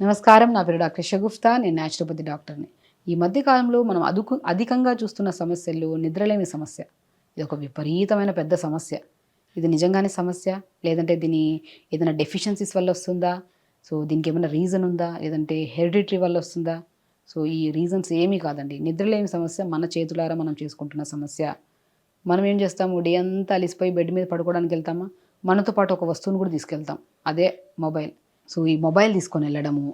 నమస్కారం నా పేరు డాక్టర్ షగుఫ్తా నేను న్యాచురోపతి డాక్టర్ని ఈ మధ్య కాలంలో మనం అదుకు అధికంగా చూస్తున్న సమస్యలు నిద్రలేమి సమస్య. ఇది ఒక విపరీతమైన పెద్ద సమస్య. ఇది నిజంగానే సమస్య? లేదంటే దీని ఏదైనా డెఫిషియన్సీస్ వల్ల వస్తుందా? సో దీనికి ఏమైనా రీజన్ ఉందా? లేదంటే హెరిడిటరీ వల్ల వస్తుందా? సో ఈ రీజన్స్ ఏమీ కాదండి. నిద్రలేమి సమస్య మన చేతులారా మనం చేసుకుంటున్న సమస్య. మనం ఏం చేస్తాము? డే అంతా అలిసిపోయి బెడ్ మీద పడుకోవడానికి వెళ్తామా? మనతో పాటు ఒక వస్తువును కూడా తీసుకెళ్తాం. అదే మొబైల్. సో ఈ మొబైల్ తీసుకొని వెళ్ళడము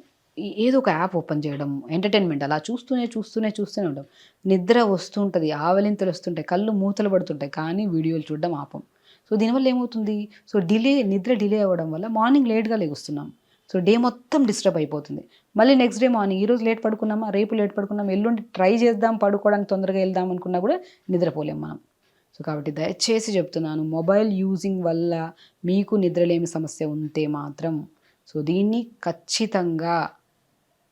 ఏదో ఒక యాప్ ఓపెన్ చేయడం ఎంటర్టైన్మెంట్ అలా చూస్తూనే చూస్తూనే చూస్తూనే ఉంటాం. నిద్ర వస్తుంటుంది ఆవలింతలు వస్తుంటాయి కళ్ళు మూతలు పడుతుంటాయి కానీ వీడియోలు చూడడం ఆపం. సో దీనివల్ల ఏమవుతుంది? సో డిలే నిద్ర డిలే అవ్వడం వల్ల మార్నింగ్ లేట్గా లేగుస్తున్నాం. సో డే మొత్తం డిస్టర్బ్ అయిపోతుంది. మళ్ళీ నెక్స్ట్ డే మార్నింగ్ ఈరోజు లేట్ పడుకున్నామా రేపు లేట్ పడుకున్నాం ఎల్లుండి ట్రై చేద్దాం పడుకోవడానికి తొందరగా వెళ్దాం అనుకున్నా కూడా నిద్రపోలేం మనం. సో కాబట్టి దయచేసి చెప్తున్నాను మొబైల్ యూజింగ్ వల్ల మీకు నిద్రలేమి సమస్య ఉంటే మాత్రం సో దీన్ని ఖచ్చితంగా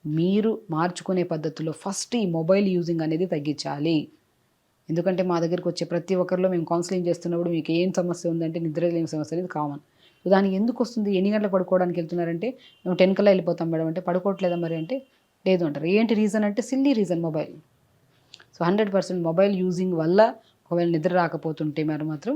మీరు మార్చుకునే పద్ధతిలో ఫస్ట్ ఈ మొబైల్ యూజింగ్ అనేది తగ్గించాలి. ఎందుకంటే మా దగ్గరికి వచ్చే ప్రతి ఒక్కరిలో మేము కౌన్సిలింగ్ చేస్తున్నప్పుడు మీకు ఏం సమస్య ఉందంటే నిద్ర లేని సమస్య అనేది కామన్. దానికి ఎందుకు వస్తుంది? ఎన్ని గంటలు పడుకోవడానికి వెళ్తున్నారంటే మేము టెన్ కల్లా వెళ్ళిపోతాం మేడం అంటే పడుకోవట్లేదా మరి అంటే లేదు అంటారు. ఏంటి రీజన్ అంటే silly reason mobile. So hundred percent mobile using వల్ల ఒకవేళ నిద్ర రాకపోతుంటే మరి మాత్రం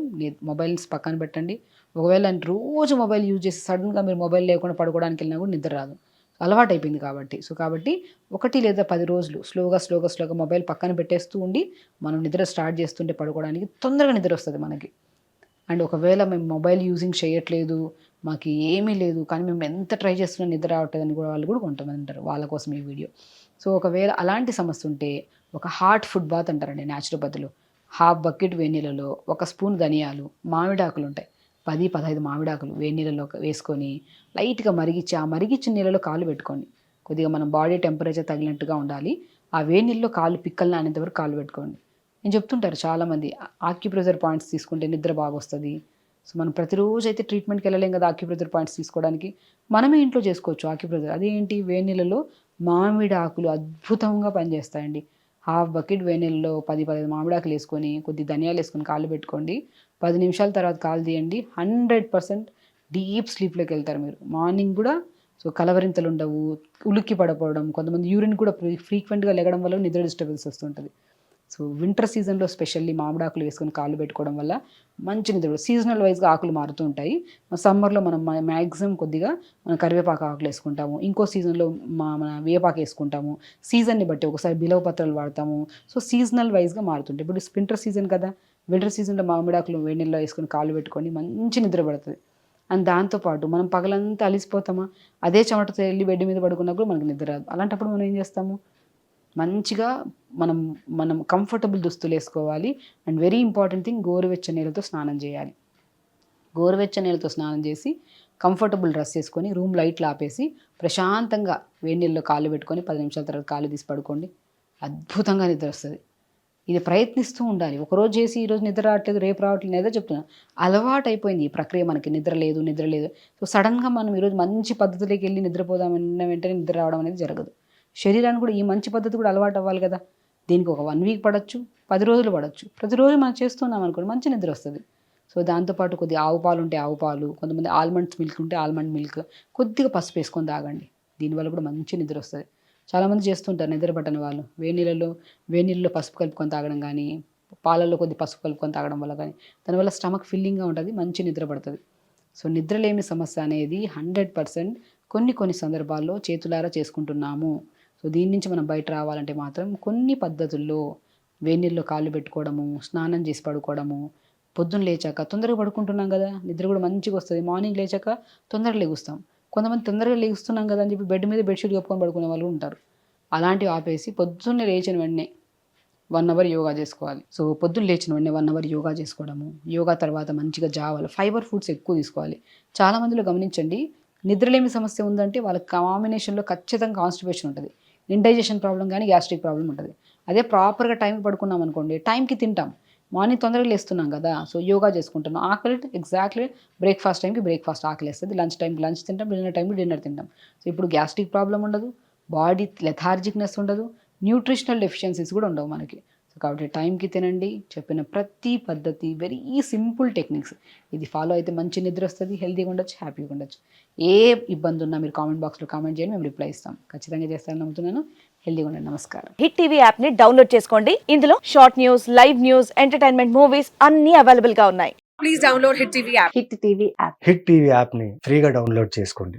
మొబైల్స్ పక్కన పెట్టండి. ఒకవేళ రోజు మొబైల్ యూజ్ చేసి సడన్గా మీరు మొబైల్ లేకుండా పడుకోవడానికి వెళ్ళినా కూడా నిద్ర రాదు. అలవాటు అయిపోయింది కాబట్టి. సో కాబట్టి ఒకటి లేదా పది రోజులు స్లోగా స్లోగా స్లోగా మొబైల్ పక్కన పెట్టేస్తూ ఉండి మనం నిద్ర స్టార్ట్ చేస్తుంటే పడుకోవడానికి తొందరగా నిద్ర వస్తుంది మనకి. అండ్ ఒకవేళ మేము మొబైల్ యూజింగ్ చేయట్లేదు మాకు ఏమీ లేదు కానీ మేము ఎంత ట్రై చేస్తున్నా నిద్ర రావట్లేదని కూడా వాళ్ళు కూడా కొంతమంది అంటారు వాళ్ళ కోసం ఈ వీడియో. సో ఒకవేళ అలాంటి సమస్య ఉంటే ఒక హార్ట్ ఫుడ్ బాత్ అంటారండి న్యాచురోపతిలో హాఫ్ బకెట్ వేనీళ్ళలో ఒక స్పూన్ ధనియాలు మామిడాకులు ఉంటాయి. పది పదహైదు మామిడాకులు వేడి వేసుకొని లైట్గా మరిగించి ఆ మరిగించిన నీళ్ళలో కాలు పెట్టుకోండి. కొద్దిగా మనం బాడీ టెంపరేచర్ తగినట్టుగా ఉండాలి. ఆ వేడి నీళ్ళలో కాలు పిక్కలు నానేంత వరకు కాలు పెట్టుకోండి. నేను చెప్తుంటారు చాలామంది ఆక్యుప్రెజర్ పాయింట్స్ తీసుకుంటే నిద్ర బాగా వస్తుంది సో మనం ప్రతిరోజు అయితే ట్రీట్మెంట్కి వెళ్ళలేం కదా ఆక్యుప్రెజర్ పాయింట్స్ తీసుకోవడానికి. మనమే ఇంట్లో చేసుకోవచ్చు ఆక్యుప్రెజర్ అదేంటి? వేడి నీళ్ళలో మామిడి ఆకులు అద్భుతంగా పనిచేస్తాయండి. హాఫ్ బకెట్ వేనెల్లో పది పదిహేను మామిడాకులు వేసుకొని కొద్ది ధనియాలు వేసుకొని కాళ్ళు పెట్టుకోండి. పది నిమిషాల తర్వాత కాలు తీయండి. హండ్రెడ్ పర్సెంట్ డీప్ స్లీప్లోకి వెళ్తారు మీరు. మార్నింగ్ కూడా సో కలవరింతలు ఉండవు ఉలిక్కి పడపోవడం కొంతమంది యూరిన్ కూడా ఫ్రీక్వెంట్గా లెగడం వల్ల నిద్ర డిస్టర్బెన్స్ వస్తుంటుంది. సో వింటర్ సీజన్లో స్పెషల్లీ మామిడాకులు వేసుకొని కాళ్ళు పెట్టుకోవడం వల్ల మంచి నిద్ర సీజనల్ వైజ్గా ఆకులు మారుతూ ఉంటాయి. సమ్మర్లో మనం మ్యాక్సిమం కొద్దిగా మనం కరివేపాకు ఆకులు వేసుకుంటాము. ఇంకో సీజన్లో మా మన వేపాకు వేసుకుంటాము. సీజన్ని బట్టి ఒకసారి బిలవ పత్రాలు వాడతాము. సో సీజనల్ వైజ్గా మారుతుంటాయి. ఇప్పుడు వింటర్ సీజన్ కదా. వింటర్ సీజన్లో మామిడాకులు వేడి నీళ్ళలో వేసుకొని కాళ్ళు పెట్టుకొని మంచి నిద్ర పడుతుంది. అండ్ దాంతోపాటు మనం పగలంతా అలిసిపోతామా? అదే చెమటతో వెళ్ళి బెడ్ మీద పడుకున్నప్పుడు మనకు నిద్ర రాదు. అలాంటప్పుడు మనం ఏం చేస్తాము? మంచిగా మనం మనం కంఫర్టబుల్ దుస్తులు వేసుకోవాలి. అండ్ వెరీ ఇంపార్టెంట్ థింగ్ గోరువెచ్చ నీళ్ళతో స్నానం చేయాలి. గోరువెచ్చ నీళ్ళతో స్నానం చేసి కంఫర్టబుల్ డ్రెస్ వేసుకొని రూమ్ లైట్లు ఆపేసి ప్రశాంతంగా వేడి నీళ్ళలో కాళ్ళు పెట్టుకొని పది నిమిషాల తర్వాత కాళ్ళు తీసి పడుకోండి. అద్భుతంగా నిద్ర వస్తుంది. ఇది ప్రయత్నిస్తూ ఉండాలి. ఒకరోజు చేసి ఈరోజు నిద్ర రావట్లేదు రేపు రావట్లేదు ఏదో చెప్తున్నా. అలవాటు అయిపోయింది ఈ ప్రక్రియ మనకి. నిద్ర లేదు నిద్ర లేదు. సో సడన్గా మనం ఈరోజు మంచి పద్ధతిలోకి వెళ్ళి నిద్రపోదామన్న వెంటనే నిద్ర రావడం అనేది జరగదు. శరీరానికి కూడా ఈ మంచి పద్ధతి కూడా అలవాటు అవ్వాలి కదా. దీనికి ఒక వన్ వీక్ పడవచ్చు పది రోజులు పడవచ్చు ప్రతిరోజు మనం చేస్తున్నాం అనుకోండి మంచి నిద్ర వస్తుంది. సో దాంతోపాటు కొద్దిగా ఆవు పాలు ఉంటే ఆవు పాలు కొంతమంది ఆల్మండ్స్ మిల్క్ ఉంటే ఆల్మండ్ మిల్క్ కొద్దిగా పసుపు వేసుకొని తాగండి. దీనివల్ల కూడా మంచి నిద్ర వస్తుంది. చాలామంది చేస్తుంటారు నిద్ర పట్టని వాళ్ళు. వేడి నీళ్ళలో వేడి నీళ్ళలో పసుపు కలుపుకొని తాగడం కానీ పాలల్లో కొద్ది పసుపు కలుపుకొని తాగడం వల్ల కానీ దానివల్ల స్టమక్ ఫిల్లింగ్గా ఉంటుంది మంచి నిద్ర పడుతుంది. సో నిద్రలేమి సమస్య అనేది హండ్రెడ్ పర్సెంట్ కొన్ని కొన్ని సందర్భాల్లో చేతులారా చేసుకుంటున్నాము. సో దీని నుంచి మనం బయట రావాలంటే మాత్రం కొన్ని పద్ధతుల్లో వేడినీళ్ళలో కాళ్ళు పెట్టుకోవడము స్నానం చేసి పడుకోవడము పొద్దున్న లేచాక తొందరగా పడుకుంటున్నాం కదా నిద్ర కూడా మంచిగా వస్తుంది. మార్నింగ్ లేచాక తొందరగా లెగుస్తాం. కొంతమంది తొందరగా లెగుస్తున్నాం కదా అని చెప్పి బెడ్ మీద బెడ్షీట్ కప్పుకొని పడుకునే వాళ్ళు ఉంటారు. అలాంటివి ఆపేసి పొద్దున్నే లేచిన వెంటనే వన్ అవర్ యోగా చేసుకోవాలి. సో పొద్దున్న లేచిన వెంటనే వన్ అవర్ యోగా చేసుకోవడము యోగా తర్వాత మంచిగా జావాలి ఫైబర్ ఫుడ్స్ ఎక్కువ తీసుకోవాలి. చాలామందిలో గమనించండి నిద్రలేమి సమస్య ఉందంటే వాళ్ళ కాంబినేషన్లో ఖచ్చితంగా కాన్స్టిపేషన్ ఉంటుంది. ఇండైజెషన్ ప్రాబ్లం కానీ గ్యాస్ట్రిక్ ప్రాబ్లం ఉంటుంది. అదే ప్రాపర్గా టైం పడుకున్నాం అనుకోండి టైంకి తింటాం. మార్నింగ్ తొందరగా లేస్తున్నాం కదా సో యోగా చేసుకుంటున్నాం. ఆకలి ఎగ్జాక్ట్లీ బ్రేక్ఫాస్ట్ టైంకి బ్రేక్ఫాస్ట్ ఆకలి వేస్తుంది లంచ్ టైంకి లంచ్ తింటాం డిన్నర్ టైంకి డిన్నర్ తింటాం. సో ఇప్పుడు గ్యాస్ట్రిక్ ప్రాబ్లం ఉండదు బాడీ లెథార్జిక్నెస్ ఉండదు న్యూట్రిషనల్ డెఫిషియన్సీస్ కూడా ఉండవు మనకి. కాబట్టి టైంకి తినండి. చెప్పిన ప్రతి పద్ధతి వెరీ సింపుల్ టెక్నిక్స్ ఇది ఫాలో అయితే మంచి నిద్ర వస్తుంది హెల్తీగా ఉండొచ్చు హ్యాపీగా ఉండొచ్చు. ఏ ఇబ్బంది ఉన్నా మీరు కామెంట్ బాక్స్లో కామెంట్ చేయండి మేము రిప్లై ఇస్తాం. ఖచ్చితంగా చేస్తారని నమ్ముతున్నాను. హెల్తీగా ఉండండి. నమస్కారం. హిట్ టీవీ యాప్ని డౌన్లోడ్ చేసుకోండి. ఇందులో short news live news entertainment movies అన్ని అవైలబుల్గా ఉన్నాయి. Please download Hit TV app. Hit TV app hit TV యాప్ని ఫ్రీగా డౌన్లోడ్ చేసుకోండి.